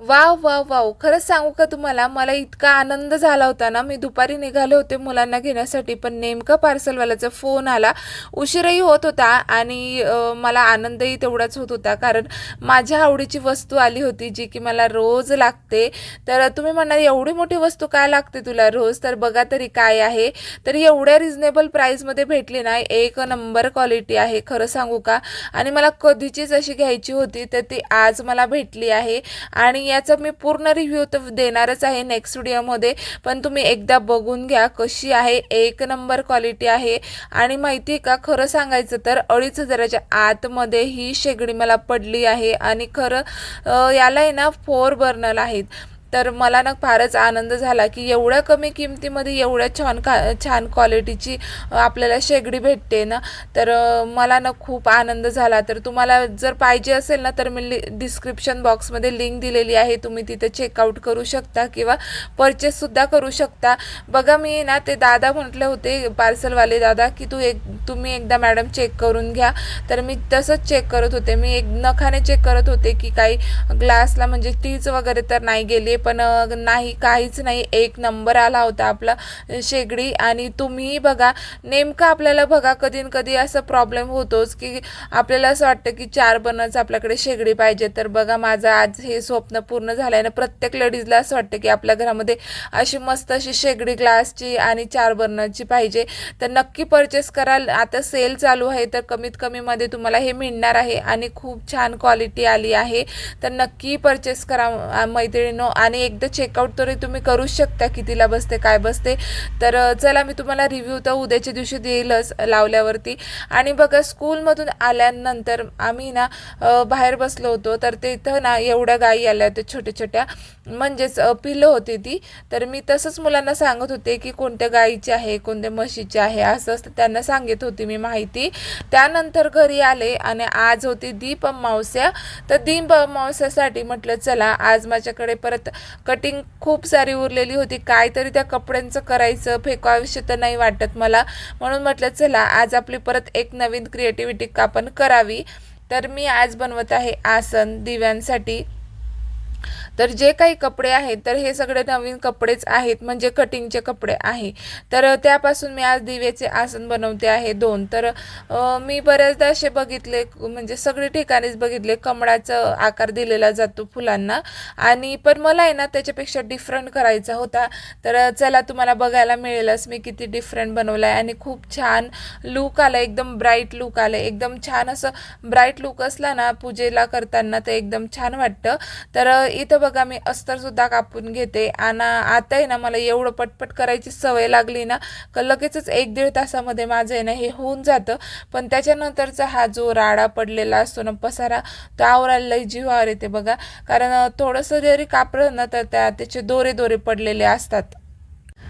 Wow wow wow. खरंच सांगू का तुम्हाला मला इतका आनंद झाला होता ना. मी दुपारी निघाले होते मुलांना घेण्यासाठी पण नेमका पार्सलवाल्याचा फोन आला. उशीरही होत होता आणि मला आनंदही तेवढाच होत होता. कारण माझ्या आवडीची वस्तू आली होती जी की मला रोज लागते. तर तुम्ही म्हणणार एवढी मोठी वस्तू काय लागते तुला रोज? तर बघा तरी काय आहे. तर एवढ्या रिझनेबल प्राईजमध्ये भेटली ना एक नंबर क्वालिटी आहे खरं सांगू का? आणि मला कधीचीच अशी घ्यायची होती तर ती आज मला भेटली आहे. आणि याचा मी पूर्ण रिव्ह्यू तर देणारच आहे नेक्स्ट व्हिडिओमध्ये पण तुम्ही एकदा बघून घ्या कशी आहे. एक नंबर क्वालिटी आहे. आणि माहिती आहे का? खरं सांगायचं तर अडीच हजाराच्या आतमध्ये ही शेगडी मला पडली आहे. आणि खरं याला आहे ना फोर बर्नर आहेत. तर मला ना फारच आनंद झाला की एवढ्या कमी किमतीमध्ये एवढ्या छान का छान क्वालिटीची आपल्याला शेगडी भेटते ना तर मला ना खूप आनंद झाला. तर तुम्हाला जर पाहिजे असेल ना तर मी लि डिस्क्रिप्शन बॉक्समध्ये लिंक दिलेली आहे. तुम्ही तिथे चेकआउट करू शकता किंवा परचेससुद्धा करू शकता. बघा मी ना ते दादा म्हटले होते पार्सलवाले दादा की तू एक तुम्ही एकदा मॅडम चेक करून घ्या. तर मी तसंच चेक करत होते. मी एक नखाने चेक करत होते की काही ग्लासला म्हणजे तीच वगैरे तर नाही गेली पण नाही काहीच नाही. एक नंबर आला होता आपला शेगडी. आणि तुम्हीही बघा नेमकं आपल्याला बघा कधी न कधी असं प्रॉब्लेम होतोच की आपल्याला असं वाटतं की चार बनच आपल्याकडे शेगडी पाहिजे. तर बघा माझं आज हे स्वप्न पूर्ण झालं आहे ना प्रत्येक लेडीजला असं वाटतं की आपल्या घरामध्ये अशी मस्त अशी शेगडी ग्लासची आणि चार बर्नरची पाहिजे. तर नक्की परचेस कराल. आता सेल चालू आहे तर कमीत कमीमध्ये तुम्हाला हे मिळणार आहे आणि खूप छान क्वालिटी आली आहे. तर नक्की परचेस करा मैत्रिणीनो. आणि एकदा चेकआउट तरी तुम्ही करूच शकता कितीला बसते काय बसते. तर चला मी तुम्हाला रिव्ह्यू तर उद्याच्या दिवशी देईलच लावल्यावरती. आणि बघा स्कूलमधून आल्यानंतर आम्ही ना बाहेर बसलो होतो तर तिथं ना एवढ्या गायी आल्या होत्या छोट्या छोट्या. म्हणजेच पिल्लं होती ती. तर मी तसंच मुलांना सांगत होते की कोणत्या गायीची आहे कोणत्या म्हशीचे आहे असं असं त्यांना सांगित होती मी माहिती. त्यानंतर घरी आले आणि आज होती दीप अमावस्या. तर दीप अमावस्यासाठी म्हटलं चला आज माझ्याकडे परत कटिंग खूप सारी उरलेली होती. काहीतरी त्या कपड्यांचं करायचं फेकाविषयी तर नाही वाटत मला. म्हणून म्हटलं चला आज आपली परत एक नवीन क्रिएटिव्हिटी आपण करावी. तर मी आज बनवत आहे आसन दिव्यांसाठी. तर जे काही कपडे आहेत तर हे सगळे नवीन कपडेच आहेत म्हणजे कटिंगचे कपडे आहे. तर त्यापासून मी आज दिवेचे आसन बनवते आहे दोन. तर मी बऱ्याचदा असे बघितले म्हणजे सगळे ठिकाणीच बघितले कमळाचा आकार दिलेला जातो फुलांना. आणि पण मला आहे ना त्याच्यापेक्षा डिफरंट करायचा होता. तर चला तुम्हाला बघायला मिळेलच मी किती डिफरंट बनवला आहे आणि खूप छान लूक आला एकदम ब्राईट लूक आलं एकदम छान असं ब्राईट लूक असला ना पूजेला करताना ते एकदम छान वाटतं. तर इथं बघा मी अस्तरसुद्धा कापून घेते. आणि आता आहे ना मला एवढं पटपट करायची सवय लागली ना का लगेचच एक दीड तासामध्ये माझं आहे ना हे होऊन जातं. पण त्याच्यानंतरचा हा जो राडा पडलेला असतो ना पसारा तो आवरायला लई जीवावर येते बघा. कारण थोडंसं जरी कापलं ना तर त्या त्याचे दोरे दोरे पडलेले असतात.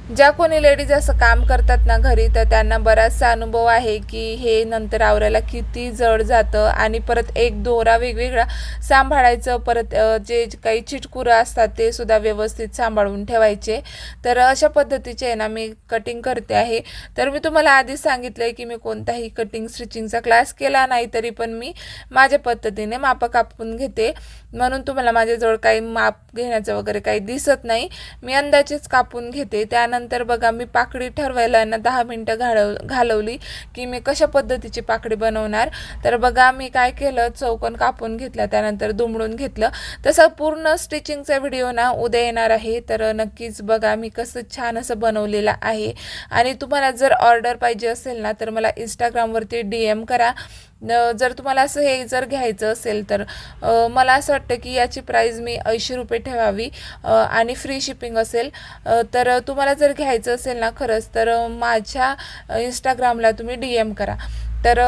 ज्या कोणी लेडीज असं काम करतात ना घरी तर त्यांना बराचसा अनुभव आहे की हे नंतर आवरायला किती जड जातं आणि परत एक दोरा वेगवेगळा सांभाळायचं परत जे काही चिटकुरं असतात ते सुद्धा व्यवस्थित सांभाळून ठेवायचे. तर अशा पद्धतीचे आहे ना मी कटिंग करते आहे. तर मी तुम्हाला आधीच सांगितलं आहे की मी कोणताही कटिंग स्टिचिंगचा क्लास केला नाही तरी पण मी माझ्या पद्धतीने मापं कापून घेते. म्हणून तुम्हाला माझ्याजवळ काही माप घेण्याचं वगैरे काही दिसत नाही. मी अंदाजेच कापून घेते. त्यानंतर बघा मी पाकळी ठरवायला ना दहा मिनटं घालव घालवली की मी कशा पद्धतीची पाकळी बनवणार. तर बघा मी काय केलं? चौकन कापून घेतलं त्यानंतर दुमडून घेतलं. तसं पूर्ण स्टिचिंगचा व्हिडिओ ना उद्या येणार आहे. तर नक्कीच बघा मी कसं छान असं बनवलेलं आहे. आणि तुम्हाला जर ऑर्डर पाहिजे असेल ना तर मला इंस्टाग्रामवरती डी एम करा. जर तुम्हाला असं हे जर घ्यायचं असेल तर मला असं वाटतं की याची प्राईज मी ऐंशी रुपये ठेवावी आणि फ्री शिपिंग असेल तर तुम्हाला जर घ्यायचं असेल ना खरंच तर माझ्या इंस्टाग्रामला तुम्ही डी एम करा. तर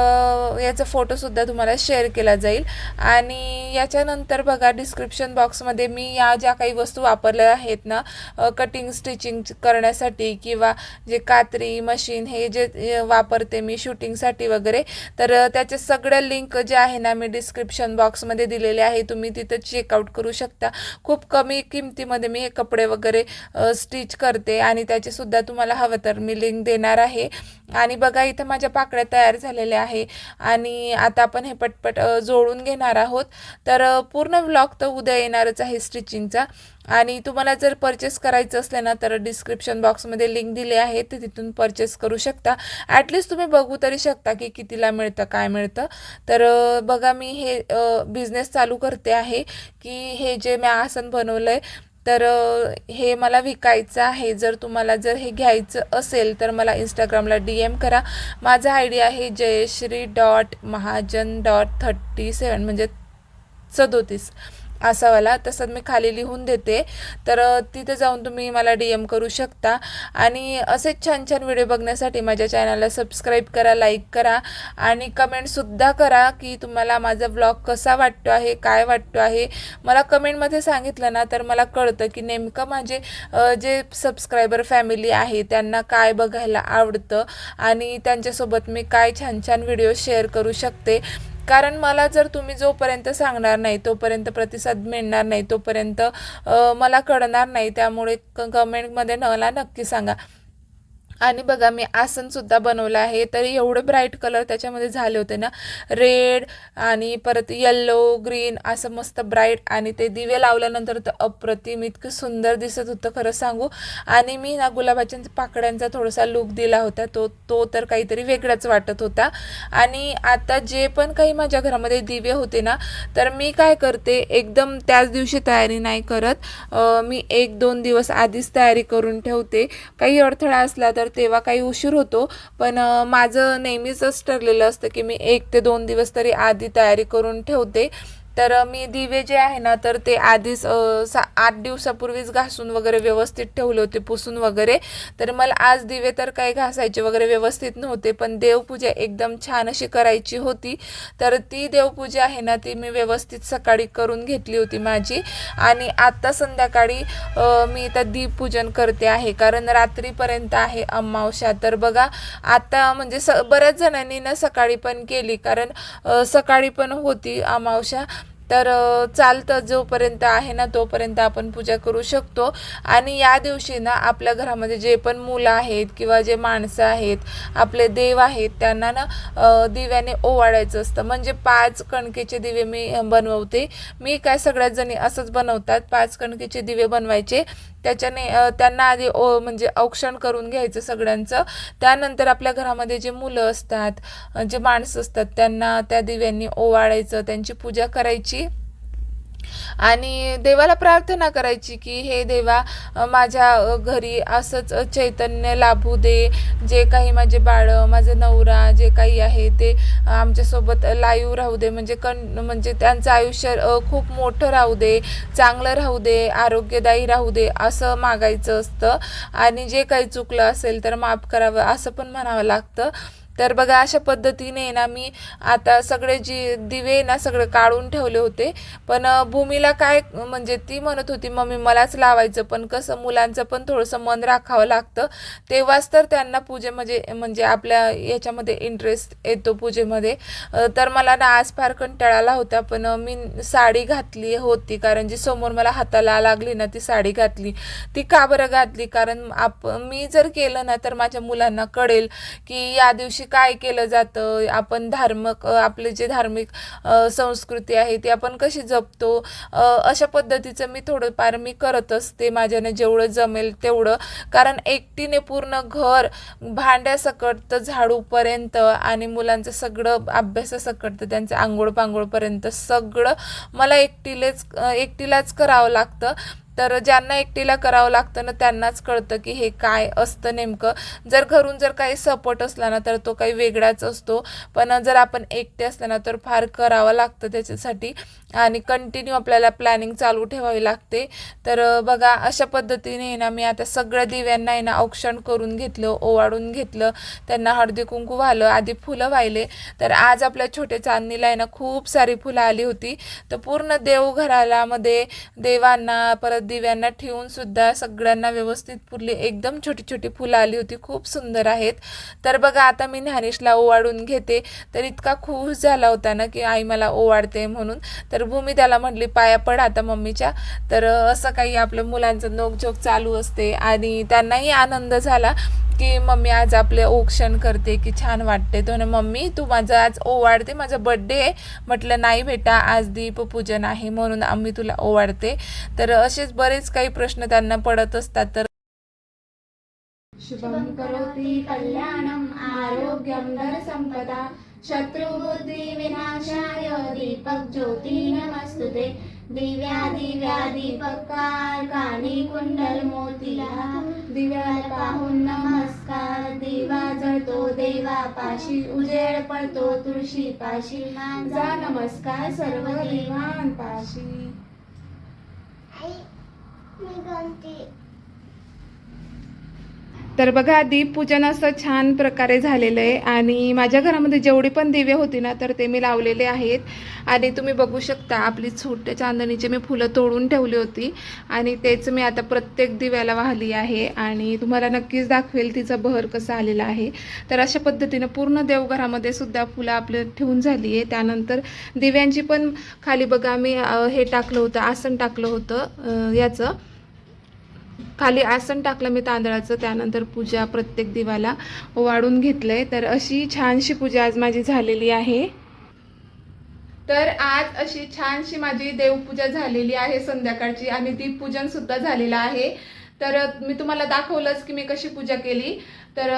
याचा फोटोसुद्धा तुम्हाला शेअर केला जाईल. आणि याच्यानंतर बघा डिस्क्रिप्शन बॉक्समध्ये मी या ज्या काही वस्तू वापरल्या आहेत ना कटिंग स्टिचिंग करण्यासाठी किंवा जे कात्री मशीन हे जे वापरते मी शूटिंगसाठी वगैरे तर त्याचे त्याच्या सगळ्या लिंक जे आहे ना मी डिस्क्रिप्शन बॉक्समध्ये दिलेले आहे. तुम्ही तिथं चेकआउट करू शकता. खूप कमी किमतीमध्ये मी हे कपडे वगैरे स्टिच करते आणि त्याचेसुद्धा तुम्हाला हवं तर मी लिंक देणार आहे. आणि बघा इथं माझ्या पाकळ्या तयार झाल्या झालेले आहे. आणि आता आपण हे पटपट जोडून घेणार आहोत. तर पूर्ण व्लॉग तर उद्या येणारच आहे स्टिचिंगचा आणि तुम्हाला जर परचेस करायचं असले ना तर डिस्क्रिप्शन बॉक्समध्ये लिंक दिली आहे. ते तिथून परचेस करू शकता. ॲटलिस्ट तुम्ही बघू तरी शकता की कितीला मिळतं काय मिळतं. तर बघा मी हे बिझनेस चालू करते आहे. की हे जे मी आसन बनवलं आहे तर हे मला विकायचं आहे. जर तुम्हाला जर हे घ्यायचं असेल तर मला इंस्टाग्रामला डी एम करा. माझा आय डी आहे Jayashree dot Mahajan dot thirty seven म्हणजे सदोतीस. असावाला तसं मी खाली लिहून देते. तर तिथे जाऊन तुम्ही मला डी एम करू शकता. आणि असेच छान छान व्हिडिओ बघण्यासाठी माझ्या चॅनलला सबस्क्राईब करा लाईक करा. आणि कमेंटसुद्धा करा की तुम्हाला माझा व्लॉग कसा वाटतो आहे काय वाटतो आहे. मला कमेंटमध्ये सांगितलं ना तर मला कळतं की नेमकं माझे जे सबस्क्रायबर फॅमिली आहे त्यांना काय बघायला आवडतं. आणि त्यांच्यासोबत मी काय छान छान व्हिडिओ शेअर करू शकते. कारण मला जर तुम्ही जोपर्यंत सांगणार नाही तोपर्यंत प्रतिसाद मिळणार नाही तोपर्यंत मला कळणार नाही. त्यामुळे क कमेंटमध्ये मला नक्की सांगा. आणि बघा मी आसनसुद्धा बनवलं आहे. तरी एवढे ब्राईट कलर त्याच्यामध्ये झाले होते ना. रेड आणि परत येल्लो ग्रीन असं मस्त ब्राईट आणि ते दिवे लावल्यानंतर तर अप्रतिम. इतकं सुंदर दिसत होतं खरं सांगू. आणि मी ना गुलाबाच्या पाकड्यांचा थोडासा लुक दिला होता. तो तो तर काहीतरी वेगळाच वाटत होता. आणि आता जे पण काही माझ्या घरामध्ये दिवे होते ना तर मी काय करते एकदम त्याच दिवशी तयारी नाही करत. मी एक दोन दिवस आधीच तयारी करून ठेवते. काही अडथळा असला तर तेव्हा काही उशीर होतो. पण माझं नेहमीचंच ठरलेलं असतं की मी एक ते दोन दिवस तरी आधी तयारी करून ठेवते. तर मी दिवे जे आहे ना तर ते आधीच सा आठ दिवसापूर्वीच घासून वगैरे व्यवस्थित ठेवले होते पुसून वगैरे. तर मला आज दिवे तर काही घासायचे वगैरे व्यवस्थित नव्हते पण देवपूजा एकदम छान अशी करायची होती. तर ती देवपूजा आहे ना ती मी व्यवस्थित सकाळी करून घेतली होती माझी. आणि आत्ता संध्याकाळी मी इथं दीपपूजन करते आहे कारण रात्रीपर्यंत आहे अमावस्या. तर बघा आता म्हणजे स बऱ्याच जणांनी ना सकाळी पण केली कारण सकाळी पण होती अमावस्या. तर चालतं जोपर्यंत आहे ना तोपर्यंत आपण पूजा करू शकतो. आणि या दिवशी ना आपल्या घरामध्ये जे पण मुलं आहेत किंवा जे माणसं आहेत आपले देव आहेत त्यांना ना दिव्याने ओवाळायचं असतं. म्हणजे पाच कणकेचे दिवे मी बनवते. मी काय सगळ्याच जणी असंच बनवतात. पाच कणकेचे दिवे बनवायचे. त्याच्याने त्यांना आधी ओ म्हणजे औक्षण करून घ्यायचं सगळ्यांचं. त्यानंतर आपल्या घरामध्ये जे मुलं असतात जे माणसं असतात त्यांना त्या दिव्यांनी ओवाळायचं त्यांची पूजा करायची. आणि देवाला प्रार्थना करायची की हे देवा माझ्या घरी असंच चैतन्य लाभू दे. जे काही माझे बाळं माझं नवरा जे काही आहे ते आमच्यासोबत लाईव्ह राहू दे. म्हणजे कण म्हणजे त्यांचं आयुष्य खूप मोठं राहू दे चांगलं राहू दे आरोग्यदायी राहू दे असं मागायचं असतं. आणि जे काही चुकलं असेल तर माफ करावं असं पण म्हणावं लागतं. तर बघा अशा पद्धतीने ना मी आता सगळे जी दिवे ना सगळे काढून ठेवले होते. पण भूमीला काय म्हणजे ती म्हणत होती मम्मी मलाच लावायचं पण कसं मुलांचं पण थोडंसं मन राखावं लागतं. तेव्हाच तर त्यांना पूजेमध्ये म्हणजे, म्हणजे आपल्या याच्यामध्ये इंटरेस्ट येतो पूजेमध्ये. तर मला ना आज फार कंटाळाला होता पण मी साडी घातली होती कारण जी समोर मला हाताला लागली ना ती साडी घातली. ती का बरं घातली? कारण आप मी जर केलं ना तर माझ्या मुलांना कळेल की या दिवशी काय केलं जातं? आपण धार्मिक आपले जे धार्मिक संस्कृती आहे ती आपण कशी जपतो? अशा पद्धतीचं मी थोडंफार मी करत असते. माझ्याने जेवढं जमेल तेवढं. कारण एकटीने पूर्ण घर भांड्यासकट तर झाडूपर्यंत आणि मुलांचं सगळं अभ्यासासकट तर त्यांचं आंघोळ पांघोळपर्यंत सगळं मला एकटीलेच एकटीलाच करावं लागतं. तर ज्यांना एकटीला करावं लागतं ना त्यांनाच कळतं की हे काय असतं नेमकं. जर घरून जर काही सपोर्ट असला ना तर तो काही वेगळाच असतो. पण जर आपण एकटे असले ना तर फार करावं लागतं त्याच्यासाठी. आणि कंटिन्यू आपल्याला प्लॅनिंग चालू ठेवावी लागते. तर बघा अशा पद्धतीने आहे ना मी आता सगळ्या दिव्यांना आहे ना औक्षण करून घेतलं ओवाळून घेतलं. त्यांना हळदी कुंकू वाहिलं आधी फुलं वाहिले. तर आज आपल्या छोट्या चांदणीला आहे ना खूप सारी फुलं आली होती. तर पूर्ण देवघराला मध्ये देवांना परत दिव्यांना ठेवून सुद्धा सगळ्यांना व्यवस्थित फुलली एकदम छोटी छोटी फुलं आली होती. खूप सुंदर आहेत. तर बघा आता मी ज्ञानेशला ओवाळून घेते. तर इतका खुश झाला होता ना की आई मला ओवाळते म्हणून. तर भूमी त्याला म्हटली पाया पड आता मम्मीच्या. तर असं काही आपलं मुलांचं नोकझोक चालू असते आणि त्यांनाही आनंद झाला. की मम्मी आज आपले औक्षण करते की छान वाटते तो मम्मी तू माझं आज ओवाळते माझा बड्डे आहे. म्हटलं नाही बेटा आज दीपपूजन आहे म्हणून आम्ही तुला ओवाळते. तर असेच बरेच काही प्रश्न त्यांना पडत असतात. तर शुभम करोती कल्याणम आरोग्यम धन संपदा शत्रुबुद्धी विनाशाय दीपक ज्योती नमस्तुते दिव्या दिव्या दीपकार कानी कुंडल मोतीला दिव्याला पाहून नमस्कार दिवा जळतो देवा पाशी। उजेड पडतो तुळशी पाशी। माझा नमस्कार सर्व देवांपाशी तर बघा दीपपूजन असं छान प्रकारे झालेलं आहे. आणि माझ्या घरामध्ये जेवढी पण दिवे होती ना तर ते मी लावलेले आहेत. आणि तुम्ही बघू शकता आपली छोट्या चांदणीचे मी फुलं तोडून ठेवली होती. आणि तेच मी आता प्रत्येक दिव्याला वाहली आहे. आणि तुम्हाला नक्कीच दाखवेल तिचा बहर कसा आलेला आहे. तर अशा पद्धतीनं पूर्ण देवघरामध्ये सुद्धा फुलं आपलं ठेवून झाली आहे. त्यानंतर दिव्यांची पण खाली बघा मी हे टाकलं होतं आसन टाकलं होतं याचं. खाली आसन टाकलं मी तांदळाचं त्यानंतर पूजा प्रत्येक दिवाला वाढून घेतलंय. तर अशी छानशी पूजा आज माझी झालेली आहे. तर आज अशी छानशी माझी देवपूजा झालेली आहे संध्याकाळची आणि ती पूजनसुद्धा झालेलं आहे. तर मी तुम्हाला दाखवलंच की मी कशी पूजा केली. तर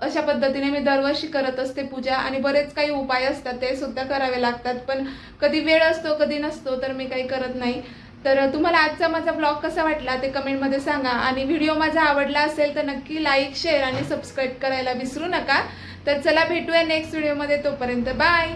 अशा पद्धतीने मी दरवर्षी करत असते पूजा आणि बरेच काही उपाय असतात ते सुद्धा करावे लागतात. पण कधी वेळ असतो कधी नसतो तर मी काही करत नाही. तर तुम्हाला आजचा माझा ब्लॉग कसा वाटला ते कमेंटमध्ये सांगा. आणि व्हिडिओ माझा आवडला असेल तर नक्की लाईक शेअर आणि सबस्क्राईब करायला विसरू नका. तर चला भेटूया नेक्स्ट व्हिडिओमध्ये तोपर्यंत बाय